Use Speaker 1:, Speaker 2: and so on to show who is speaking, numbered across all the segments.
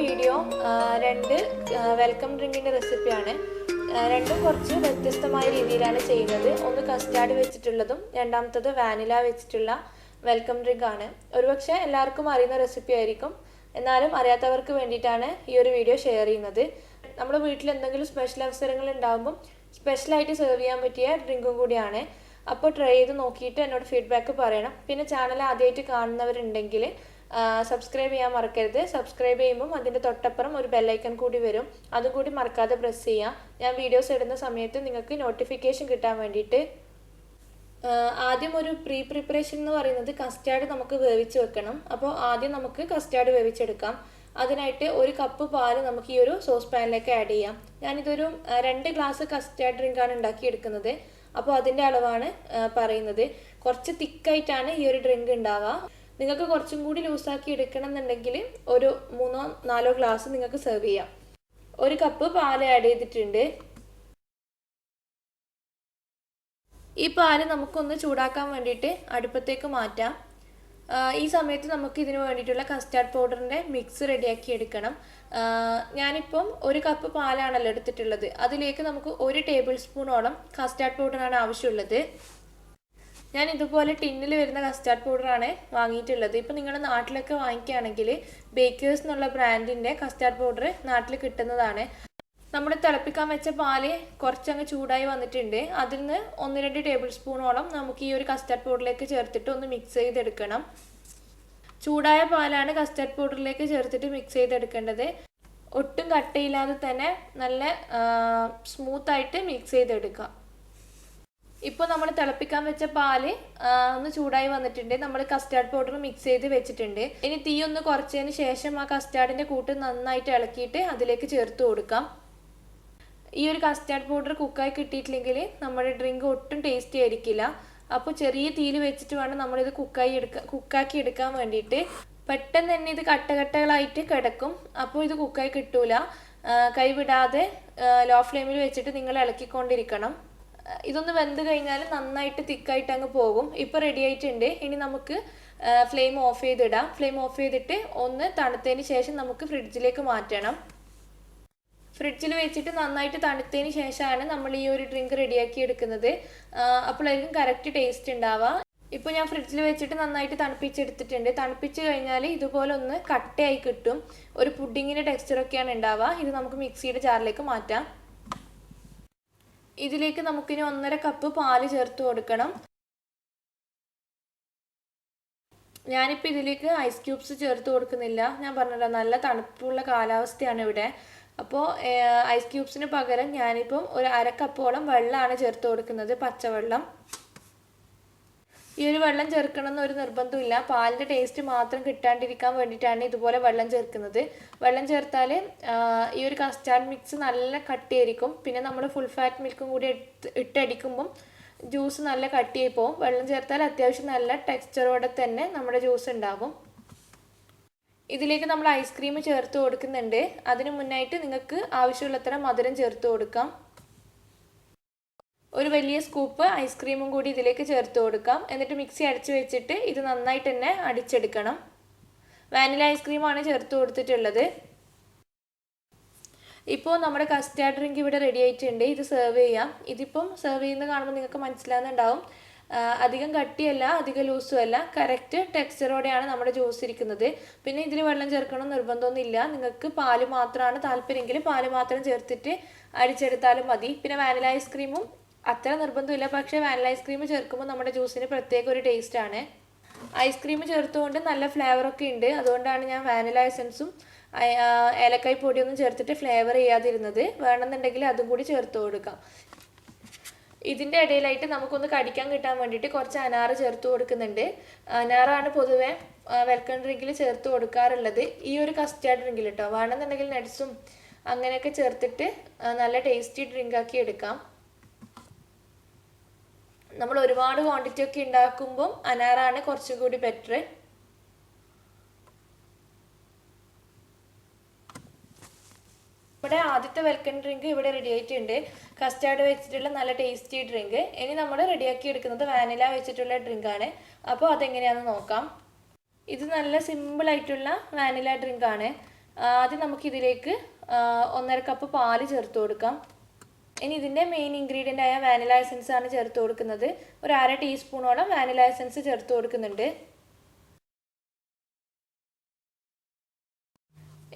Speaker 1: Video രണ്ട് welcome ഡ്രിങ്കിന്റെ റെസിപ്പിയാണ് രണ്ടും കുറച്ച് വ്യത്യസ്തമായ രീതിയിലാണ് ചെയ്യുന്നത്. ഒന്ന് കസ്റ്റാർഡ് വെച്ചിട്ടുള്ളതും രണ്ടാമത്തത് വാനില വെച്ചിട്ടുള്ള വെൽക്കം ഡ്രിങ്ക് ആണ്. ഒരുപക്ഷെ എല്ലാവർക്കും അറിയുന്ന റെസിപ്പി ആയിരിക്കും. എന്നാലും അറിയാത്തവർക്ക് വേണ്ടിയിട്ടാണ് ഈ ഒരു വീഡിയോ ഷെയർ ചെയ്യുന്നത്. നമ്മുടെ വീട്ടിൽ എന്തെങ്കിലും സ്പെഷ്യൽ അവസരങ്ങൾ ഉണ്ടാകുമ്പോൾ സ്പെഷ്യലായിട്ട് സെർവ് ചെയ്യാൻ പറ്റിയ ഡ്രിങ്കും കൂടിയാണ്. അപ്പോൾ ട്രൈ ചെയ്ത് നോക്കിയിട്ട് എന്നോട് ഫീഡ്ബാക്ക് പറയണം. പിന്നെ ചാനൽ ആദ്യമായിട്ട് കാണുന്നവരുണ്ടെങ്കിൽ സബ്സ്ക്രൈബ് ചെയ്യാൻ മറക്കരുത്. സബ്സ്ക്രൈബ് ചെയ്യുമ്പം അതിന്റെ തൊട്ടപ്പുറം ഒരു ബെല്ലൈക്കൺ കൂടി വരും. അതും കൂടി മറക്കാതെ പ്രസ് ചെയ്യുക ഞാൻ വീഡിയോസ് ഇടുന്ന സമയത്ത് നിങ്ങൾക്ക് നോട്ടിഫിക്കേഷൻ കിട്ടാൻ വേണ്ടിയിട്ട് ആദ്യം ഒരു പ്രീ പ്രിപ്പറേഷൻ എന്ന് പറയുന്നത് കസ്റ്റാർഡ് നമുക്ക് വേവിച്ച് വെക്കണം. അപ്പോൾ ആദ്യം നമുക്ക് കസ്റ്റാർഡ് വേവിച്ചെടുക്കാം. അതിനായിട്ട് ഒരു കപ്പ് പാൽ നമുക്ക് ഈ ഒരു സോസ് പാനിലേക്ക് ആഡ് ചെയ്യാം. ഞാനിതൊരു രണ്ട് ഗ്ലാസ് കസ്റ്റാർഡ് ഡ്രിങ്കാണ് ഉണ്ടാക്കിയെടുക്കുന്നത്. അപ്പോൾ അതിന്റെ അളവാണ് പറയുന്നത്. കുറച്ച് തിക്കായിട്ടാണ് ഈ ഒരു ഡ്രിങ്ക് ഉണ്ടാവുക. നിങ്ങൾക്ക് കുറച്ചും കൂടി ലൂസാക്കി എടുക്കണം എന്നുണ്ടെങ്കിൽ ഒരു മൂന്നോ നാലോ ഗ്ലാസ് നിങ്ങൾക്ക് സെർവ് ചെയ്യാം. ഒരു കപ്പ് പാൽ ആഡ് ചെയ്തിട്ടുണ്ട്. ഈ പാൽ നമുക്കൊന്ന് ചൂടാക്കാൻ വേണ്ടിയിട്ട് അടുപ്പത്തേക്ക് മാറ്റാം. ഈ സമയത്ത് നമുക്ക് ഇതിന് വേണ്ടിയിട്ടുള്ള കസ്റ്റാർഡ് പൗഡറിന്റെ മിക്സ് റെഡിയാക്കി എടുക്കണം. ഞാനിപ്പം ഒരു കപ്പ് പാലാണല്ലോ എടുത്തിട്ടുള്ളത്. അതിലേക്ക് നമുക്ക് ഒരു ടേബിൾ സ്പൂണോളം കസ്റ്റാർഡ് പൗഡറാണ് ആവശ്യമുള്ളത്. ഞാൻ ഇതുപോലെ ടിന്നിൽ വരുന്ന കസ്റ്റാർഡ് പൗഡറാണ് വാങ്ങിയിട്ടുള്ളത്. ഇപ്പം നിങ്ങളുടെ നാട്ടിലൊക്കെ വാങ്ങിക്കുകയാണെങ്കിൽ ബേക്കേഴ്സ് എന്നുള്ള ബ്രാൻഡിന്റെ കസ്റ്റാർഡ് പൗഡർ നാട്ടിൽ കിട്ടുന്നതാണ്. നമ്മൾ തിളപ്പിക്കാൻ വെച്ച പാൽ കുറച്ചങ്ങ് ചൂടായി വന്നിട്ടുണ്ട്. അതിൽ നിന്ന് ഒന്ന് രണ്ട് ടേബിൾ സ്പൂണോളം നമുക്ക് ഈ ഒരു കസ്റ്റാർഡ് പൗഡറിലേക്ക് ചേർത്തിട്ട് ഒന്ന് മിക്സ് ചെയ്തെടുക്കണം. ചൂടായ പാലാണ് കസ്റ്റാർഡ് പൗഡറിലേക്ക് ചേർത്തിട്ട് മിക്സ് ചെയ്തെടുക്കേണ്ടത്. ഒട്ടും കട്ടയില്ലാതെ തന്നെ നല്ല സ്മൂത്തായിട്ട് മിക്സ് ചെയ്തെടുക്കാം ഇപ്പോൾ നമ്മൾ തിളപ്പിക്കാൻ വെച്ച പാൽ ഒന്ന് ചൂടായി വന്നിട്ടുണ്ട്. നമ്മൾ കസ്റ്റാർഡ് പൗഡർ മിക്സ് ചെയ്ത് വെച്ചിട്ടുണ്ട്. ഇനി തീ ഒന്ന് കുറച്ചതിന് ശേഷം ആ കസ്റ്റാർഡിന്റെ കൂട്ട് നന്നായിട്ട് ഇളക്കിയിട്ട് അതിലേക്ക് ചേർത്ത് കൊടുക്കാം. ഈ ഒരു കസ്റ്റാർഡ് പൗഡർ കുക്കായി കിട്ടിയിട്ടില്ലെങ്കിൽ നമ്മുടെ ഡ്രിങ്ക് ഒട്ടും ടേസ്റ്റി ആയിരിക്കില്ല. അപ്പോൾ ചെറിയ തീയിൽ വെച്ചിട്ട് വേണം നമ്മളിത് കുക്കായി എടുക്കാൻ കുക്കാക്കി എടുക്കാൻ വേണ്ടിയിട്ട്. പെട്ടെന്ന് തന്നെ ഇത് കട്ടകട്ടകളായിട്ട് കിടക്കും. അപ്പോൾ ഇത് കുക്കായി കിട്ടൂല. കൈവിടാതെ ലോ ഫ്ലെയിമിൽ വെച്ചിട്ട് നിങ്ങൾ ഇളക്കിക്കൊണ്ടിരിക്കണം. ഇതൊന്ന് വെന്ത് കഴിഞ്ഞാൽ നന്നായിട്ട് തിക്കായിട്ട് അങ്ങ് പോകും. ഇപ്പോൾ റെഡി ആയിട്ടുണ്ട്. ഇനി നമുക്ക് ഫ്ലെയിം ഓഫ് ചെയ്തിടാം. ഫ്ലെയിം ഓഫ് ചെയ്തിട്ട് ഒന്ന് തണുത്തതിന് ശേഷം നമുക്ക് ഫ്രിഡ്ജിലേക്ക് മാറ്റണം. ഫ്രിഡ്ജിൽ വെച്ചിട്ട് നന്നായിട്ട് തണുത്തതിന് ശേഷമാണ് നമ്മൾ ഈ ഒരു ഡ്രിങ്ക് റെഡിയാക്കി എടുക്കുന്നത്. അപ്പോഴായിരിക്കും കറക്റ്റ് ടേസ്റ്റ് ഉണ്ടാവുക. ഇപ്പോൾ ഞാൻ ഫ്രിഡ്ജിൽ വെച്ചിട്ട് നന്നായിട്ട് തണുപ്പിച്ചെടുത്തിട്ടുണ്ട്. തണുപ്പിച്ച് കഴിഞ്ഞാൽ ഇതുപോലെ ഒന്ന് കട്ടയായി കിട്ടും. ഒരു പുഡിങ്ങിന്റെ ടെക്സ്ചറൊക്കെയാണ് ഉണ്ടാവുക. ഇത് നമുക്ക് മിക്സിയുടെ ജാറിലേക്ക് മാറ്റാം. ഇതിലേക്ക് നമുക്കിനി ഒന്നര കപ്പ് പാൽ ചേർത്ത് കൊടുക്കണം. ഞാനിപ്പോൾ ഇതിലേക്ക് ഐസ് ക്യൂബ്സ് ചേർത്ത് കൊടുക്കുന്നില്ല. ഞാൻ പറഞ്ഞല്ലോ നല്ല തണുപ്പുള്ള കാലാവസ്ഥയാണ് ഇവിടെ. അപ്പോൾ ഐസ് ക്യൂബ്സിന് പകരം ഞാനിപ്പം ഒരു അര കപ്പോളം വെള്ളമാണ് ചേർത്ത് കൊടുക്കുന്നത് പച്ചവെള്ളം. ഈ ഒരു വെള്ളം ചേർക്കണം ഒരു നിർബന്ധമില്ല പാലിന്റെ ടേസ്റ്റ് മാത്രം കിട്ടാണ്ടിരിക്കാൻ വേണ്ടിയിട്ടാണ് ഇതുപോലെ വെള്ളം ചേർക്കുന്നത്. വെള്ളം ചേർത്താൽ ഈ ഒരു കസ്റ്റാർഡ് മിക്സ് നല്ല കട്ടിയായിരിക്കും. പിന്നെ നമ്മൾ ഫുൾ ഫാറ്റ് മിൽക്കും കൂടി ഇട്ടടിക്കുമ്പം ജ്യൂസ് നല്ല കട്ടിയായി പോകും വെള്ളം ചേർത്താൽ അത്യാവശ്യം നല്ല ടെക്സ്ചറോടെ തന്നെ നമ്മുടെ ജ്യൂസ് ഉണ്ടാകും ഇതിലേക്ക് നമ്മൾ ഐസ്ക്രീം ചേർത്ത് കൊടുക്കുന്നുണ്ട്. അതിന് മുന്നായിട്ട് നിങ്ങൾക്ക് ആവശ്യമുള്ളത്ര മധുരം ചേർത്ത് കൊടുക്കാം. ഒരു വലിയ സ്കൂപ്പ് ഐസ്ക്രീമും കൂടി ഇതിലേക്ക് ചേർത്ത് കൊടുക്കാം. എന്നിട്ട് മിക്സി അടച്ചു വെച്ചിട്ട് ഇത് നന്നായിട്ട് തന്നെ അടിച്ചെടുക്കണം. വാനില ഐസ്ക്രീമാണ് ചേർത്ത് കൊടുത്തിട്ടുള്ളത്. ഇപ്പോൾ നമ്മുടെ കസ്റ്റാർഡ് ഡ്രിങ്ക് ഇവിടെ റെഡി ആയിട്ടുണ്ട്. ഇത് സെർവ് ചെയ്യാം. ഇതിപ്പം സെർവ് ചെയ്യുന്നത് കാണുമ്പോൾ നിങ്ങൾക്ക് മനസ്സിലാകുന്നുണ്ടാവും അധികം കട്ടിയല്ല അധികം ലൂസും അല്ല. കറക്റ്റ് ടെക്സ്ചറോടെയാണ് നമ്മുടെ ജ്യൂസ് ഇരിക്കുന്നത്. പിന്നെ ഇതിൽ വെള്ളം ചേർക്കണം നിർബന്ധമൊന്നുമില്ല. നിങ്ങൾക്ക് പാൽ മാത്രമാണ് താല്പര്യമെങ്കിൽ പാൽ മാത്രം ചേർത്തിട്ട് അടിച്ചെടുത്താലും മതി. പിന്നെ വാനില ഐസ്ക്രീമും അത്ര നിർബന്ധമില്ല. പക്ഷേ വാനില ഐസ്ക്രീം ചേർക്കുമ്പോൾ നമ്മുടെ ജ്യൂസിന് പ്രത്യേക ഒരു ടേസ്റ്റ് ആണ്. ഐസ്ക്രീം ചേർത്തുകൊണ്ട് നല്ല ഫ്ലേവറൊക്കെ ഉണ്ട്. അതുകൊണ്ടാണ് ഞാൻ വാനില എസൻസും ഏലക്കായ് പൊടിയൊന്നും ചേർത്തിട്ട് ഫ്ലേവർ ചെയ്യാതിരുന്നത്. വേണമെന്നുണ്ടെങ്കിൽ അതും കൂടി ചേർത്ത് കൊടുക്കാം. ഇതിന്റെ ഇടയിലായിട്ട് നമുക്കൊന്ന് കടിക്കാൻ കിട്ടാൻ വേണ്ടിയിട്ട് കുറച്ച് അനാറ് ചേർത്ത് കൊടുക്കുന്നുണ്ട്. അനാറാണ് പൊതുവേ വെൽക്കം ഡ്രിങ്കിൽ ചേർത്ത് കൊടുക്കാറുള്ളത്. ഈ ഒരു കസ്റ്റാർഡ് ഡ്രിങ്കിൽ കേട്ടോ വേണമെന്നുണ്ടെങ്കിൽ നട്സും അങ്ങനെയൊക്കെ ചേർത്തിട്ട് നല്ല ടേസ്റ്റി ഡ്രിങ്കാക്കി എടുക്കാം. നമ്മൾ ഒരുപാട് ക്വാണ്ടിറ്റി ഒക്കെ ഉണ്ടാക്കുമ്പം അനാറാണ് കുറച്ചും കൂടി ബെറ്റർ ഇവിടെ ആദ്യത്തെ വെൽക്കം ഡ്രിങ്ക് ഇവിടെ റെഡി ആയിട്ടുണ്ട്. കസ്റ്റാർഡ് വെച്ചിട്ടുള്ള നല്ല ടേസ്റ്റി ഡ്രിങ്ക് ഇനി നമ്മൾ റെഡിയാക്കി എടുക്കുന്നത് വാനില വെച്ചിട്ടുള്ള ഡ്രിങ്ക് ആണ്. അപ്പോൾ അതെങ്ങനെയാണെന്ന് നോക്കാം. ഇത് നല്ല സിമ്പിൾ ആയിട്ടുള്ള വാനില ഡ്രിങ്ക് ആണ്. ആദ്യം നമുക്കിതിലേക്ക് ആ, ഒന്നര കപ്പ് പാൽ ചേർത്ത് കൊടുക്കാം. ഇനി ഇതിന്റെ മെയിൻ ഇൻഗ്രീഡിയന്റ് ആയ വാനില എസൻസ് ആണ് ചേർത്ത് കൊടുക്കുന്നത്. ഒരു അര ടീസ്പൂണോളം വാനില എസൻസ് ചേർത്ത് കൊടുക്കുന്നുണ്ട്.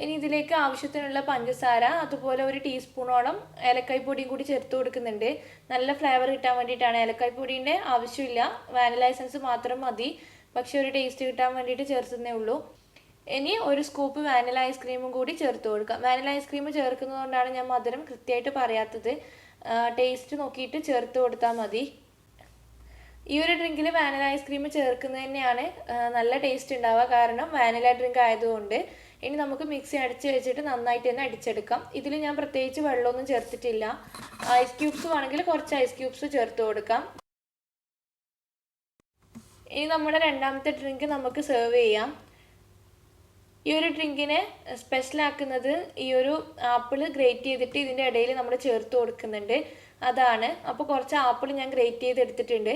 Speaker 1: ഇനി ഇതിലേക്ക് ആവശ്യത്തിനുള്ള പഞ്ചസാര അതുപോലെ ഒരു ടീസ്പൂണോളം ഏലക്കായ് പൊടിയും കൂടി ചേർത്ത് കൊടുക്കുന്നുണ്ട്. നല്ല ഫ്ലേവർ കിട്ടാൻ വേണ്ടിയിട്ടാണ് ഏലക്കായ് ആവശ്യമില്ല. വാനില എസൻസ് മാത്രം മതി. പക്ഷെ ഒരു ടേസ്റ്റ് കിട്ടാൻ വേണ്ടിയിട്ട് ചേർത്തുന്നേ ഉള്ളൂ. ഇനി ഒരു സ്കൂപ്പ് വാനില ഐസ്ക്രീമും കൂടി ചേർത്ത് കൊടുക്കാം. വാനില ഐസ്ക്രീം ചേർക്കുന്നതുകൊണ്ടാണ് ഞാൻ മധുരം കൃത്യമായിട്ട് പറയാത്തത്. ടേസ്റ്റ് നോക്കിയിട്ട് ചേർത്ത് കൊടുത്താൽ മതി. ഈ ഒരു ഡ്രിങ്കിൽ വാനില ഐസ്ക്രീം ചേർക്കുന്നത് തന്നെയാണ് നല്ല ടേസ്റ്റ് ഉണ്ടാവുക. കാരണം വാനില ഡ്രിങ്ക് ആയതുകൊണ്ട് ഇനി നമുക്ക് മിക്സി അടിച്ച് വെച്ചിട്ട് നന്നായിട്ട് തന്നെ അടിച്ചെടുക്കാം. ഇതിൽ ഞാൻ പ്രത്യേകിച്ച് വെള്ളമൊന്നും ചേർത്തിട്ടില്ല. ഐസ് ക്യൂബ്സ് വേണമെങ്കിൽ കുറച്ച് ഐസ് ക്യൂബ്സ് ചേർത്ത് കൊടുക്കാം. ഇനി നമ്മുടെ രണ്ടാമത്തെ ഡ്രിങ്ക് നമുക്ക് സെർവ് ചെയ്യാം. ഈ ഒരു ഡ്രിങ്കിനെ സ്പെഷ്യൽ ആക്കുന്നത് ഈ ഒരു ആപ്പിൾ ഗ്രേറ്റ് ചെയ്തിട്ട് ഇതിന്റെ ഇടയിൽ നമ്മൾ ചേർത്ത് കൊടുക്കുന്നുണ്ട്. അതാണ്. അപ്പോൾ കുറച്ച് ആപ്പിൾ ഞാൻ ഗ്രേറ്റ് ചെയ്തെടുത്തിട്ടുണ്ട്.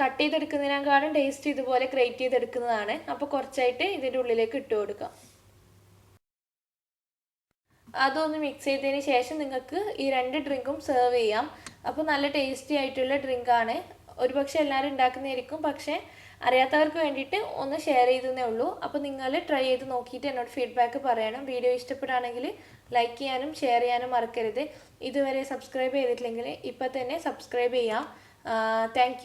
Speaker 1: കട്ട് ചെയ്തെടുക്കുന്നതിനേക്കാളും ടേസ്റ്റ് ഇതുപോലെ ഗ്രേറ്റ് ചെയ്തെടുക്കുന്നതാണ്. അപ്പോൾ കുറച്ചായിട്ട് ഇതിന്റെ ഉള്ളിലേക്ക് ഇട്ട് കൊടുക്കാം. അതൊന്ന് മിക്സ് ചെയ്തതിന് ശേഷം നിങ്ങൾക്ക് ഈ രണ്ട് ഡ്രിങ്കും സെർവ് ചെയ്യാം. അപ്പോൾ നല്ല ടേസ്റ്റി ആയിട്ടുള്ള ഡ്രിങ്കാണ്. ഒരുപക്ഷെ എല്ലാവരും ഉണ്ടാക്കുന്നതായിരിക്കും. പക്ഷേ അറിയാത്തവർക്ക് വേണ്ടിയിട്ട് ഒന്ന് ഷെയർ ചെയ്തേ ഉള്ളൂ. അപ്പോൾ നിങ്ങൾ ട്രൈ ചെയ്ത് നോക്കിയിട്ട് എന്നോട് ഫീഡ്ബാക്ക് പറയണം വീഡിയോ ഇഷ്ടപ്പെടുകയാണെങ്കിൽ ലൈക്ക് ചെയ്യാനും ഷെയർ ചെയ്യാനും മറക്കരുത്. ഇതുവരെ സബ്സ്ക്രൈബ് ചെയ്തിട്ടില്ലെങ്കിൽ ഇപ്പം തന്നെ സബ്സ്ക്രൈബ് ചെയ്യാം താങ്ക്